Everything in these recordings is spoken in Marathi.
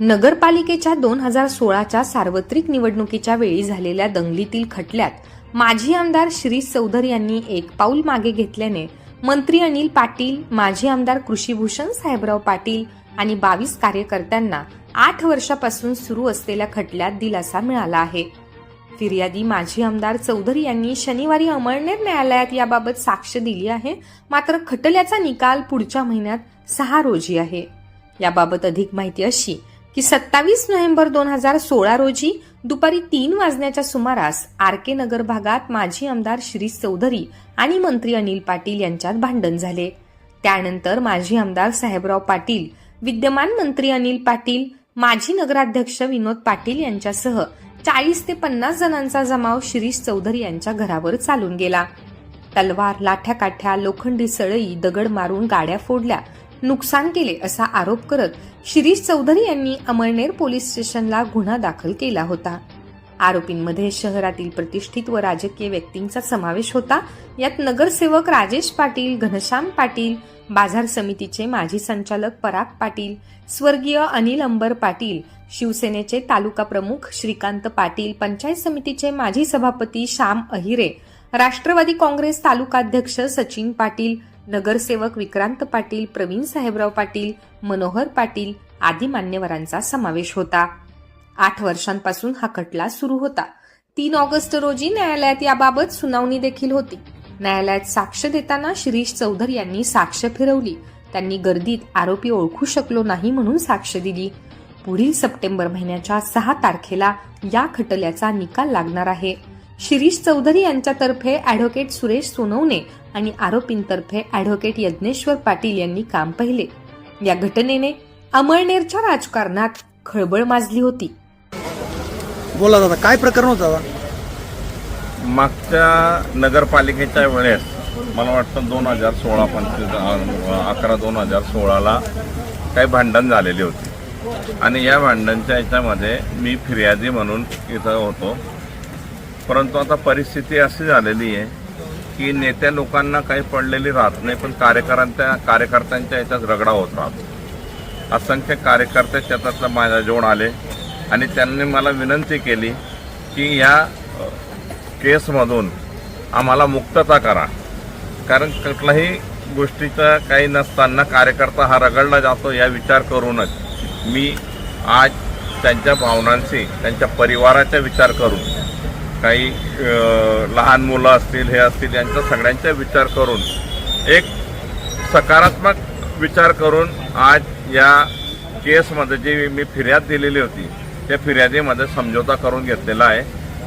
नगरपालिकेच्या दोन हजार सोळाच्या सार्वत्रिक निवडणुकीच्या वेळी झालेल्या दंगलीतील खटल्यात माजी आमदार श्री चौधर यांनी एक पाऊल मागे घेतल्याने मंत्री अनिल पाटील माजी आमदार कृषीभूषण साहेबराव पाटील आणि बावीस कार्यकर्त्यांना आठ वर्षापासून सुरू असलेल्या खटल्यात दिलासा मिळाला आहे. फिर्यादी माजी आमदार चौधरी यांनी शनिवारी अमळनेर न्यायालयात याबाबत साक्ष दिली आहे. मात्र खटल्याचा निकाल पुढच्या महिन्यात सहा रोजी आहे. याबाबत अधिक माहिती अशी की सत्तावीस नोव्हेंबर दोन हजार सोळा रोजी दुपारी तीन वाजण्याच्या सुमारास आर के नगर भागात माजी आमदार श्री चौधरी आणि मंत्री अनिल पाटील यांच्यात भांडण झाले. त्यानंतर माजी आमदार साहेबराव पाटील विद्यमान मंत्री अनिल पाटील माजी नगराध्यक्ष विनोद पाटील यांच्यासह चाळीस ते पन्नास जणांचा जमाव शिरीष चौधरी यांच्या घरावर चालून गेला. तलवार लाठ्या काठ्या लोखंडी सळई दगड मारून गाड्या फोडल्या नुकसान केले असा आरोप करत शिरीष चौधरी यांनी अमळनेर पोलीस स्टेशनला गुन्हा दाखल केला होता. आरोपींमध्ये शहरातील प्रतिष्ठित व राजकीय व्यक्तींचा समावेश होता. यात नगरसेवक राजेश पाटील घनश्याम पाटील बाजार समितीचे माजी संचालक पराग पाटील स्वर्गीय अनिल अंबर पाटील शिवसेनेचे तालुका प्रमुख श्रीकांत पाटील पंचायत समितीचे माजी सभापती श्याम अहिरे राष्ट्रवादी काँग्रेस तालुकाध्यक्ष सचिन पाटील नगरसेवक विक्रांत पाटील प्रवीण साहेबराव पाटील मनोहर पाटील आदी मान्यवरांचा समावेश होता. आठ वर्षांपासून हा खटला सुरू होता. तीन ऑगस्ट रोजी न्यायालयात याबाबत सुनावणी देखील होती. न्यायालयात साक्ष देताना शिरीष चौधरी यांनी साक्ष फिरवली. त्यांनी गर्दीत आरोपी ओळखू शकलो नाही म्हणून साक्ष दिली. पुढील सप्टेंबर महिन्याच्या सहा तारखेला या खटल्याचा निकाल लागणार आहे. शिरीष चौधरी यांच्यातर्फे अॅडव्होकेट सुरेश सोनवणे आणि आरोपींतर्फे अॅडव्होकेट यज्ञेश्वर पाटील यांनी काम पाहिले. या घटनेने अमळनेरच्या राजकारणात खळबळ माजली होती. बोला दादा काय प्रकरण होतं दादा? मागच्या नगरपालिकेच्या वेळेस मला वाटतं दोन हजार सोळा पंचवीस अकरा दोन हजार सोळाला काही भांडण झालेली होती. आणि या भांडणच्या याच्यामध्ये मी फिर्यादी म्हणून इथं होतो. परंतु आता परिस्थिती अशी झालेली आहे की नेत्या लोकांना काही पडलेली राहत नाही पण कार्यकर्त्या कार्यकर्त्यांच्या याच्यात रगडा होत राहतो. असंख्य कार्यकर्ते शेतातला माझ्याजवळ आले आणि त्यांनी मला विनंती केली की या केसमधून आम्हाला मुक्तता करा. कारण कुठल्याही गोष्टीचा काही नसताना कार्यकर्ता हा रगडला जातो या विचार करूनच. मी आज त्यांच्या भावनांशी त्यांच्या परिवाराचा विचार करून काही लहान मुलं असतील हे असतील यांचा सगळ्यांचा विचार करून एक सकारात्मक विचार करून आज या केसमध्ये जी मी फिर्याद दिलेली होती त्या फिर्यादीमध्ये समझोता करून घेतलेला आहे.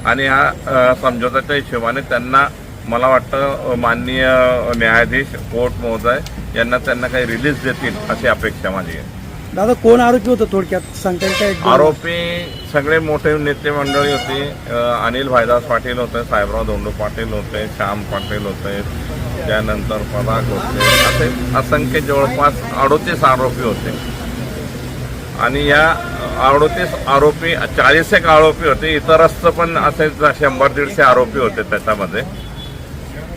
आणि हा समझौताच्या हिशोबाने त्यांना मला वाटतं माननीय न्यायाधीश कोर्ट महोदय यांना त्यांना काही रिलीज देतील अशी अपेक्षा माझी आहे. दादा कोण आरोपी होतं थोडक्यात? सांगता येईल एक आरोपी सगळे मोठे नेते मंडळी होते. अनिल भाईदास पाटील होते साहेबराव धोंडू पाटील होते श्याम पाटील होते त्यानंतर पराग होते. असे असंख्य जवळपास अडोतीस आरोपी होते. आणि या अडोतीस आरोपी चाळीस एक आरोपी होते. इतरस्त पण असे शंभर दीडशे आरोपी होते त्याच्यामध्ये.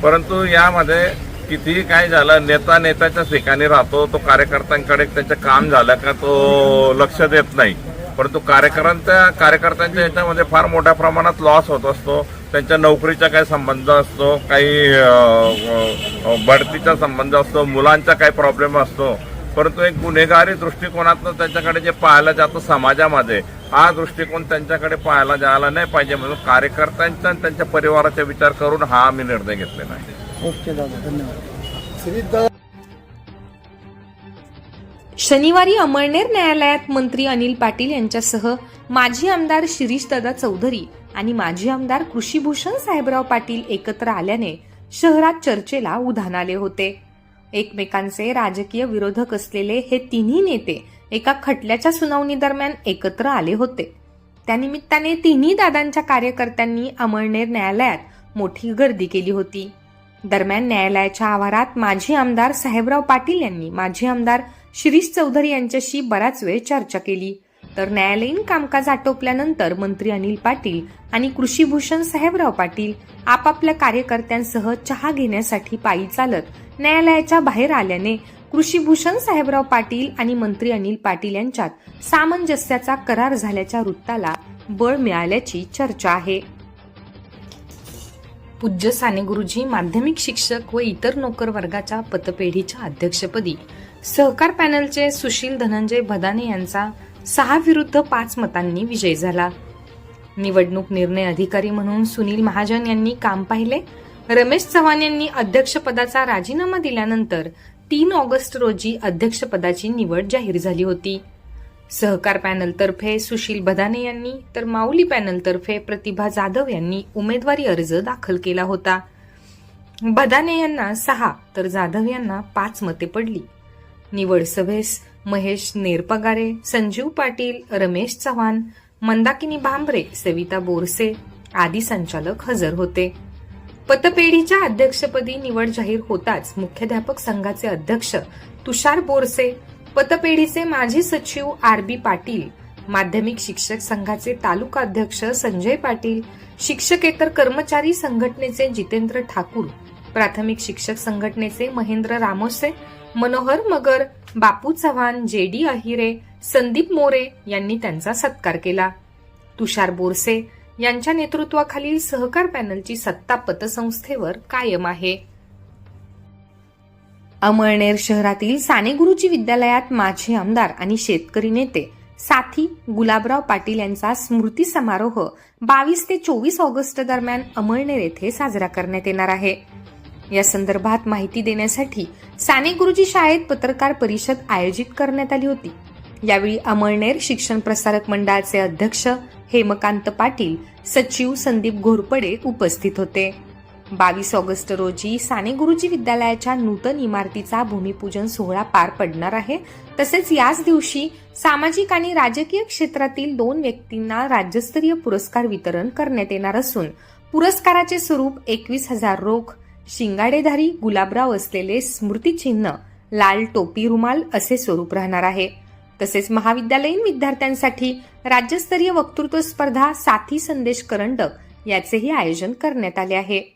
परंतु यामध्ये कितीही काय झालं नेता नेत्याच्या ठिकाणी राहतो तो कार्यकर्त्यांकडे त्याचं काम झालं का तो लक्ष देत नाही. परंतु कार्यकर्त्यांच्या कार्यकर्त्यांच्या याच्यामध्ये फार मोठ्या प्रमाणात लॉस होत असतो. त्यांच्या नोकरीचा काही संबंध असतो काही बढतीचा संबंध असतो मुलांचा काही प्रॉब्लेम असतो. परंतु एक गुन्हेगारी दृष्टिकोनातनं त्यांच्याकडे जे पाहायला जातं समाजामध्ये हा दृष्टिकोन त्यांच्याकडे पाहायला जायला नाही पाहिजे म्हणून कार्यकर्त्यांचा आणि त्यांच्या परिवाराचा विचार करून हा आम्ही निर्णय घेतलेला आहे. ओके दादा धन्यवाद. शनिवारी अमळनेर न्यायालयात मंत्री अनिल पाटील यांच्यासह माजी आमदार शिरीषदादा चौधरी आणि माजी आमदार कृषीभूषण साहेबराव पाटील एकत्र आल्याने शहरात चर्चेला उधाण आले होते. एकमेकांचे राजकीय विरोधक असलेले हे तिन्ही नेते एका खटल्याच्या सुनावणी दरम्यान एकत्र आले होते. त्यानिमित्ताने तिन्ही दादांच्या कार्यकर्त्यांनी अमळनेर न्यायालयात मोठी गर्दी केली होती. दरम्यान न्यायालयाच्या आवारात माजी आमदार साहेबराव पाटील यांनी माजी आमदार शिरीष चौधरी यांच्याशी बराच वेळ चर्चा केली. तर न्यायालयीन कामकाज आटोपल्यानंतर मंत्री अनिल पाटील आणि कृषीभूषण साहेबराव पाटील आपापल्या कार्यकर्त्यांसह चहा घेण्यासाठी पायी चालत न्यायालयाच्या बाहेर आल्याने कृषीभूषण साहेबराव पाटील आणि मंत्री अनिल पाटील यांच्यात सामंजस्याचा करार झाल्याच्या वृत्ताला बळ मिळाल्याची चर्चा आहे. पूज्य साने गुरुजी माध्यमिक शिक्षक व इतर नोकर वर्गाच्या पतपेढीच्या अध्यक्षपदी. सहकार पॅनलचे सुशील धनंजय भदाने यांचा सहा विरुद्ध पाच मतांनी विजय झाला. निवडणूक निर्णय अधिकारी म्हणून सुनील महाजन यांनी काम पाहिले. रमेश चव्हाण यांनी अध्यक्षपदाचा राजीनामा दिल्यानंतर तीन ऑगस्ट रोजी अध्यक्षपदाची निवड जाहीर झाली होती. सहकार पॅनलतर्फे सुशील बदाने यांनी तर माऊली पॅनलतर्फे प्रतिभा जाधव यांनी उमेदवारी अर्ज दाखल केला होता. बदाने यांना सहा तर जाधव यांना पाच मते पडली. निवड सभेस महेश नेरपगारे संजीव पाटील रमेश चव्हाण मंदाकिनी भांबरे सविता बोरसे आदी संचालक हजर होते. पतपेढीच्या अध्यक्षपदी निवड जाहीर होताच मुख्याध्यापक संघाचे अध्यक्ष तुषार बोरसे पतपेढीचे माजी सचिव आर बी पाटील माध्यमिक शिक्षक संघाचे तालुका अध्यक्ष संजय पाटील शिक्षकेतर कर्मचारी संघटनेचे जितेंद्र ठाकूर प्राथमिक शिक्षक संघटनेचे महेंद्र रामोसे मनोहर मगर बापू चव्हाण जे डी अहिरे संदीप मोरे यांनी त्यांचा सत्कार केला. तुषार बोरसे यांच्या नेतृत्वाखालील सहकार पॅनलची सत्ता पतसंस्थेवर कायम आहे. अमळनेर शहरातील साने गुरुजी विद्यालयात माजी आमदार आणि शेतकरी नेते साथी गुलाबराव पाटील यांचा स्मृती समारोह बावीस ते चोवीस ऑगस्ट दरम्यान अमळनेर येथे साजरा करण्यात येणार आहे. या संदर्भात माहिती देण्यासाठी साने गुरुजी शाळेत पत्रकार परिषद आयोजित करण्यात आली होती. यावेळी अमळनेर शिक्षण प्रसारक मंडळाचे अध्यक्ष हेमकांत पाटील सचिव संदीप घोरपडे उपस्थित होते. बावीस ऑगस्ट रोजी साने गुरुजी विद्यालयाच्या नूतन इमारतीचा भूमिपूजन सोहळा पार पडणार आहे. तसेच याच दिवशी सामाजिक आणि राजकीय क्षेत्रातील दोन व्यक्तींना राज्यस्तरीय पुरस्कार वितरण करण्यात येणार असून पुरस्काराचे स्वरूप एकवीस हजार रोख शिंगाडेधारी गुलाबराव असलेले स्मृतिचिन्ह लाल टोपी रुमाल असे स्वरूप राहणार आहे. तसेच महाविद्यालयीन विद्यार्थ्यांसाठी राज्यस्तरीय वक्तृत्व स्पर्धा साथी संदेश करंडक याचेही आयोजन करण्यात आले आहे.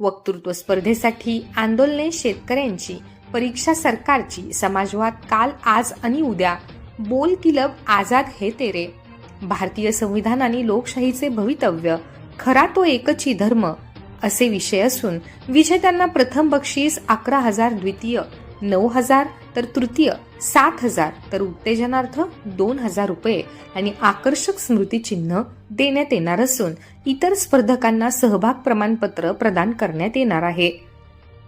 वक्तृत्व स्पर्धेसाठी आंदोलने शेतकऱ्यांची परीक्षा सरकारची समाजवाद काल आज आणि उद्या. बोल किलब आझाद हे तेरे. भारतीय संविधान आणि लोकशाहीचे भवितव्य. खरा तो एकची धर्म. असे विषय असून विजेत्यांना प्रथम बक्षीस अकरा हजार द्वितीय नऊ हजार तर तृतीय सात हजार तर उत्तेजनार्थ दोन हजार रुपये. आणि आकर्षक स्मृतिचिन्ह देण्यात येणार असून इतर स्पर्धकांना सहभाग प्रमाणपत्र प्रदान करण्यात येणार आहे.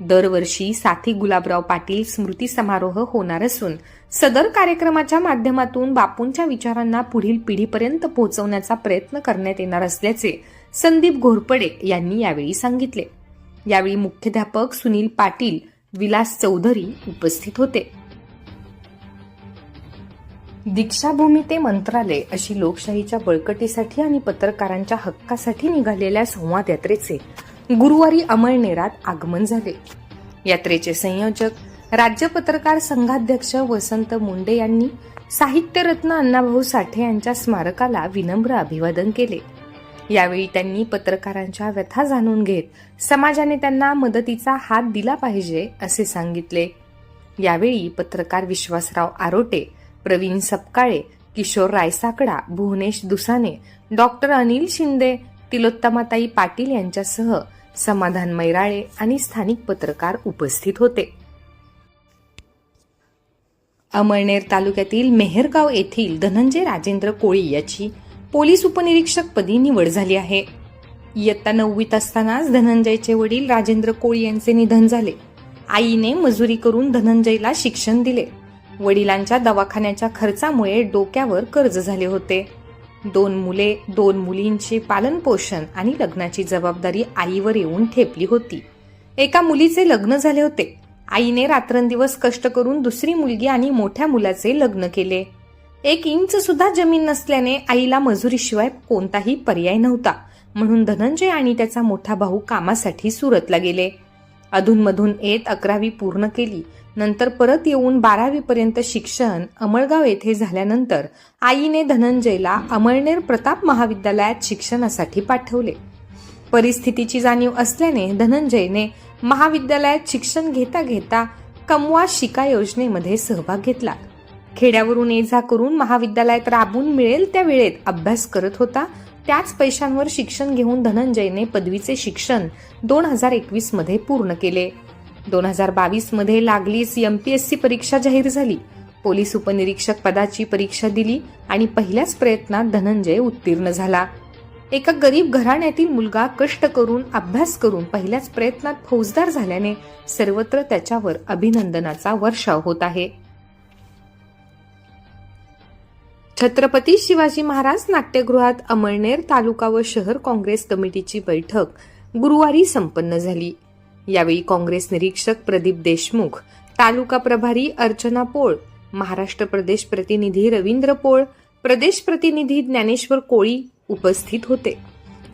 दरवर्षी साथी गुलाबराव पाटील स्मृती समारोह होणार असून सदर कार्यक्रमाच्या माध्यमातून बापूंच्या विचारांना पुढील पिढीपर्यंत पोहोचवण्याचा प्रयत्न करण्यात येणार असल्याचे संदीप घोरपडे यांनी यावेळी सांगितले. यावेळी मुख्याध्यापक सुनील पाटील विलास चौधरी उपस्थित होते. दीक्षाभूमी ते मंत्रालय अशी लोकशाहीच्या बळकटीसाठी आणि पत्रकारांच्या हक्कासाठी निघालेल्या संवाद यात्रेचे गुरुवारी अमळनेरात आगमन झाले. यात्रेचे संयोजक राज्य पत्रकार संघाध्यक्ष वसंत मुंडे यांनी साहित्यरत्न अण्णाभाऊ साठे यांच्या स्मारकाला विनम्र अभिवादन केले. यावेळी त्यांनी पत्रकारांच्या व्यथा जाणून घेत समाजाने त्यांना मदतीचा हात दिला पाहिजे असे सांगितले. यावेळी पत्रकार विश्वासराव आरोटे प्रवीण सपकाळे किशोर रायसाकडा भुवनेश दुसाने डॉक्टर अनिल शिंदे तिलोत्तमाताई पाटील यांच्यासह समाधान मैराळे आणि स्थानिक पत्रकार उपस्थित होते. अमळनेर तालुक्यातील मेहरगाव येथील धनंजय राजेंद्र कोळी याची पोलीस उपनिरीक्षकपदी निवड झाली आहे. इयत्ता नववीत असतानाच धनंजयचे वडील राजेंद्र कोळी यांचे निधन झाले. आईने मजुरी करून धनंजयला शिक्षण दिले. वडिलांच्या दवाखान्याच्या खर्चामुळे डोक्यावर कर्ज झाले होते. दोन मुले दोन मुलींचे पालनपोषण आणि लग्नाची जबाबदारी आईवर येऊन ठेपली होती. एका मुलीचे लग्न झाले होते. आईने रात्रंदिवस कष्ट करून दुसरी मुलगी आणि मोठ्या मुलाचे लग्न केले. एक इंच सुद्धा जमीन नसल्याने आईला मजुरीशिवाय कोणताही पर्याय नव्हता. म्हणून धनंजय आणि त्याचा मोठा भाऊ कामासाठी सुरतला गेले. अधूनमधून येत अकरावी पूर्ण केली. नंतर परत येऊन बारावी पर्यंत शिक्षण अमळगाव येथे झाल्यानंतर आईने धनंजयला अमळनेर प्रताप महाविद्यालयात शिक्षणासाठी पाठवले. परिस्थितीची जाणीव असल्याने धनंजयने महाविद्यालयात शिक्षण घेता घेता कमवा शिका योजनेमध्ये सहभाग घेतला. खेड्यावरून ये जा करून महाविद्यालयात राबून मिळेल त्या वेळेत अभ्यास करत होता. त्याच पैशांवर शिक्षण घेऊन धनंजयने पदवीचे शिक्षण दोन हजार एकवीसमध्ये पूर्ण केले. दोन हजार बावीसमध्ये लागलीच सी परीक्षा जाहीर झाली. पोलीस उपनिरीक्षक पदाची परीक्षा दिली आणि पहिल्याच प्रयत्नात धनंजय उत्तीर्ण झाला. एका गरीब घराण्यातील मुलगा कष्ट करून अभ्यास करून पहिल्याच प्रयत्नात फौजदार झाल्याने सर्वत्र त्याच्यावर अभिनंदनाचा वर्षाव होत आहे. छत्रपती शिवाजी महाराज नाट्यगृहात अमळनेर तालुका व शहर काँग्रेस कमिटीची बैठक गुरुवारी संपन्न झाली. यावेळी काँग्रेस निरीक्षक प्रदीप देशमुख तालुका प्रभारी अर्चना पोळ महाराष्ट्र प्रदेश प्रतिनिधी रवींद्र पोळ प्रदेश प्रतिनिधी ज्ञानेश्वर कोळी उपस्थित होते.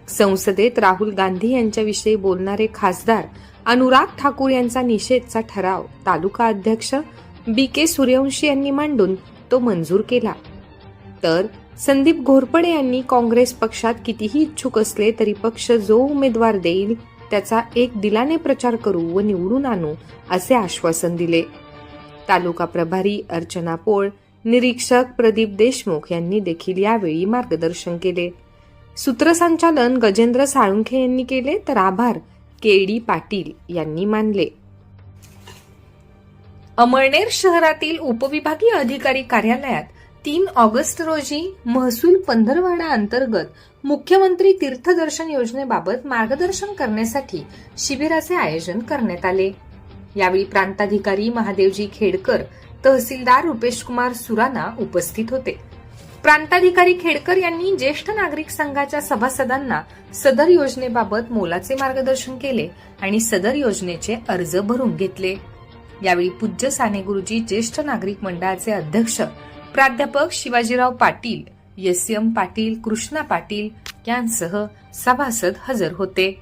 संसदेत राहुल गांधी यांच्याविषयी बोलणारे खासदार अनुराग ठाकूर यांचा निषेधचा ठराव तालुका अध्यक्ष बी के सूर्यवंशी यांनी मांडून तो मंजूर केला. तर संदीप घोरपडे यांनी काँग्रेस पक्षात कितीही इच्छुक असले तरी पक्ष जो उमेदवार देईल त्याचा एक दिलाने प्रचार करू व निवडून आणू असे आश्वासन दिले. तालुका प्रभारी अर्चना पोळ निरीक्षक प्रदीप देशमुख यांनी देखील यावेळी मार्गदर्शन केले. सूत्रसंचालन गजेंद्र साळुंखे यांनी केले तर आभार के डी पाटील यांनी मानले. अमळनेर शहरातील उपविभागीय अधिकारी कार्यालयात तीन ऑगस्ट रोजी महसूल पंधरवाडा अंतर्गत मुख्यमंत्री तीर्थदर्शन योजनेबाबत मार्गदर्शन करण्यासाठी शिबिराचे आयोजन करण्यात आले. यावेळी प्रांताधिकारी महादेवजी खेडकर तहसीलदार रुपेश कुमार सुराना उपस्थित होते. प्रांताधिकारी खेडकर यांनी ज्येष्ठ नागरिक संघाच्या सभासदांना सदर योजनेबाबत मोलाचे मार्गदर्शन केले आणि सदर योजनेचे अर्ज भरून घेतले. यावेळी पूज्य साने गुरुजी ज्येष्ठ नागरिक मंडळाचे अध्यक्ष प्राध्यापक शिवाजीराव पाटील एस. एम. पाटील कृष्णा पाटील यांसह सभासद हजर होते.